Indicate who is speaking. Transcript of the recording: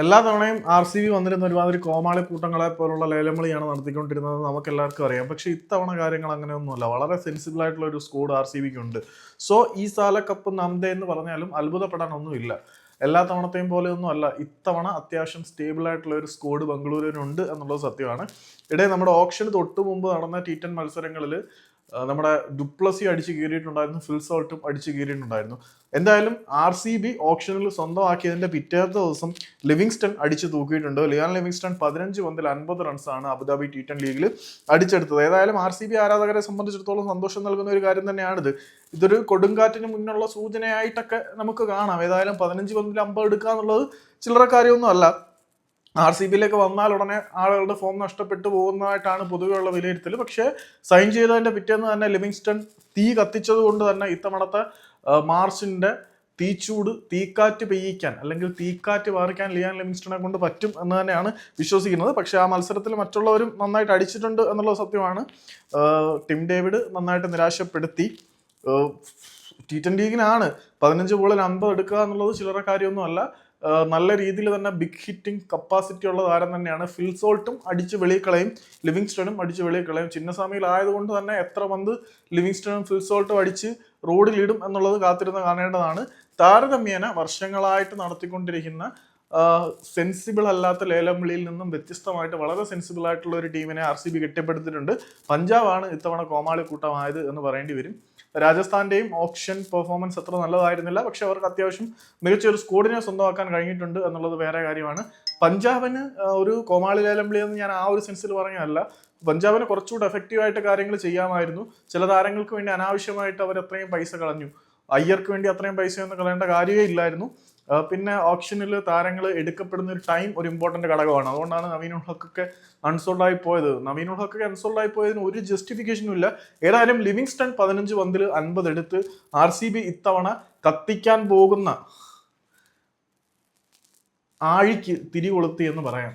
Speaker 1: എല്ലാ തവണയും R C B വന്നിരുന്ന ഒരുമാതിരി കോമാളി കൂട്ടങ്ങളെ പോലുള്ള ലേലമളിയാണ് നടത്തിക്കൊണ്ടിരുന്നത് നമുക്ക് എല്ലാവർക്കും അറിയാം. പക്ഷേ ഇത്തവണ കാര്യങ്ങൾ അങ്ങനെയൊന്നുമല്ല. വളരെ സെൻസിബിൾ ആയിട്ടുള്ള ഒരു സ്കോഡ് ആർ സി ബിക്ക് ഉണ്ട് സോ ഈ സാല കപ്പ് നന്ദ എന്ന് പറഞ്ഞാലും അത്ഭുതപ്പെടാനൊന്നുമില്ല. എല്ലാ തവണത്തെയും പോലെയൊന്നും അല്ല ഇത്തവണ അത്യാവശ്യം സ്റ്റേബിൾ ആയിട്ടുള്ള ഒരു സ്കോഡ് ബംഗളൂരുവിനുണ്ട് എന്നുള്ളത് സത്യമാണ്. ഇടയിൽ നമ്മുടെ ഓപ്ഷന് തൊട്ട് മുമ്പ് നടന്ന ടി ടെൻ മത്സരങ്ങളിൽ നമ്മുടെ ഡുപ്ലസി അടിച്ച് കീറിയിട്ടുണ്ടായിരുന്നു ഫിൽസോൾട്ടും അടിച്ച് കീറിയിട്ടുണ്ടായിരുന്നു. എന്തായാലും ആർ സി ബി ഓപ്ഷനിൽ സ്വന്തമാക്കിയതിന്റെ പിറ്റേത്തെ ദിവസം ലിവിങ്സ്റ്റൺ അടിച്ചു തൂക്കിയിട്ടുണ്ട്. ലിയാൻ ലിവിങ്സ്റ്റൺ പതിനഞ്ച് പന്തിൽ അൻപത് റൺസാണ് അബുദാബി ടി ടെൻ ലീഗിൽ അടിച്ചെടുത്തത്. ഏതായാലും ആർ സി ബി ആരാധകരെ സംബന്ധിച്ചിടത്തോളം സന്തോഷം നൽകുന്ന ഒരു കാര്യം തന്നെയാണിത്. ഇതൊരു കൊടുങ്കാറ്റിന് മുന്നുള്ള സൂചനയായിട്ടൊക്കെ നമുക്ക് കാണാം. ഏതായാലും പതിനഞ്ച് പന്തിൽ അമ്പത് എടുക്കുക എന്നുള്ളത് ചില്ലറ കാര്യമൊന്നും അല്ല ആർ സി ബിയിലേക്ക് വന്നാൽ ഉടനെ ആളുകളുടെ ഫോം നഷ്ടപ്പെട്ടു പോകുന്നതായിട്ടാണ് പൊതുവെയുള്ള വിലയിരുത്തൽ പക്ഷേ സൈൻ ചെയ്തതിന്റെ പിറ്റേന്ന് തന്നെ ലിവിങ്സ്റ്റൺ തീ കത്തിച്ചത് കൊണ്ട് തന്നെ ഇത്തവണത്തെ മാർച്ചിന്റെ തീച്ചൂട് തീക്കാറ്റ് പെയ്യിക്കാൻ അല്ലെങ്കിൽ തീക്കാറ്റ് വാർക്കാൻ ലിയാൻ ലിവിങ്സ്റ്റണെ കൊണ്ട് പറ്റും എന്ന് തന്നെയാണ് വിശ്വസിക്കുന്നത്. പക്ഷേ ആ മത്സരത്തിൽ മറ്റുള്ളവരും നന്നായിട്ട് അടിച്ചിട്ടുണ്ട് എന്നുള്ളത് സത്യമാണ്. ടിം ഡേവിഡ് നന്നായിട്ട് നിരാശപ്പെടുത്തി. ടി ടെൻ ലീഗിനാണ്. പതിനഞ്ച് ബോളിൽ അമ്പത് എടുക്കുക എന്നുള്ളത് ചില്ലറ കാര്യമൊന്നുമല്ല. നല്ല രീതിയിൽ തന്നെ ബിഗ് ഹിറ്റിംഗ് കപ്പാസിറ്റി ഉള്ള താരം തന്നെയാണ്. ഫിൽസോൾട്ടും അടിച്ച് വെളിക്കളയും കളയും ലിവിങ്സ്റ്റണും അടിച്ച് വെളിക്കളയും കളയും ചിന്നസ്വാമിയിൽ ആയതുകൊണ്ട് തന്നെ എത്ര പന്ത് ലിവിങ്സ്റ്റണും ഫിൽസോൾട്ടും അടിച്ച് റോഡിലിടും എന്നുള്ളത് കാത്തിരുന്ന് കാണേണ്ടതാണ്. താരതമ്യേന വർഷങ്ങളായിട്ട് നടത്തിക്കൊണ്ടിരിക്കുന്ന സെൻസിബിൾ അല്ലാത്ത ലേലം വിളിയിൽ നിന്നും വ്യത്യസ്തമായിട്ട് വളരെ സെൻസിബിൾ ആയിട്ടുള്ള ഒരു ടീമിനെ ആർ സി ബി കെട്ടിപ്പടുത്തിട്ടുണ്ട്. പഞ്ചാബാണ് ഇത്തവണ കോമാളി കൂട്ടമായത് എന്ന് പറയേണ്ടി വരും. രാജസ്ഥാന്റെയും ഓപ്ഷൻ പെർഫോമൻസ് അത്ര നല്ലതായിരുന്നില്ല. പക്ഷെ അവർക്ക് അത്യാവശ്യം മികച്ച ഒരു സ്കോഡിനെ സ്വന്തമാക്കാൻ കഴിഞ്ഞിട്ടുണ്ട് എന്നുള്ളത് വേറെ കാര്യമാണ്. പഞ്ചാബിന് ഒരു കോമാളി ലേലം വിളി എന്ന് ഞാൻ ആ ഒരു സെൻസിൽ പറഞ്ഞതല്ല. പഞ്ചാബിന് കുറച്ചുകൂടെ എഫക്റ്റീവ് ആയിട്ട് കാര്യങ്ങൾ ചെയ്യാമായിരുന്നു. ചില താരങ്ങൾക്ക് വേണ്ടി അനാവശ്യമായിട്ട് അവർ അത്രയും പൈസ കളഞ്ഞു. അയ്യർക്ക് വേണ്ടി അത്രയും പൈസ ഒന്നും കളയേണ്ട കാര്യമേ ഇല്ലായിരുന്നു. പിന്നെ ഓപ്ഷനിൽ താരങ്ങൾ എടുക്കപ്പെടുന്ന ഒരു ടൈം ഒരു ഇമ്പോർട്ടന്റ് ഘടകമാണ്. അതുകൊണ്ടാണ് നവീൻ ഉൾഹക്കൊക്കെ അൺസോൾഡ് ആയി പോയത്. നവീൻ ഉൾഹക്കൊക്കെ അൺസോൾഡ് ആയി പോയതിന് ഒരു ജസ്റ്റിഫിക്കേഷനും ഇല്ല. ഏതായാലും ലിവിങ്സ്റ്റൺ പതിനഞ്ച് പന്തിൽ അൻപത് എടുത്ത് ആർ സി ബി ഇത്തവണ കത്തിക്കാൻ പോകുന്ന ആഴിക്ക് തിരികൊളുത്തി എന്ന് പറയാം.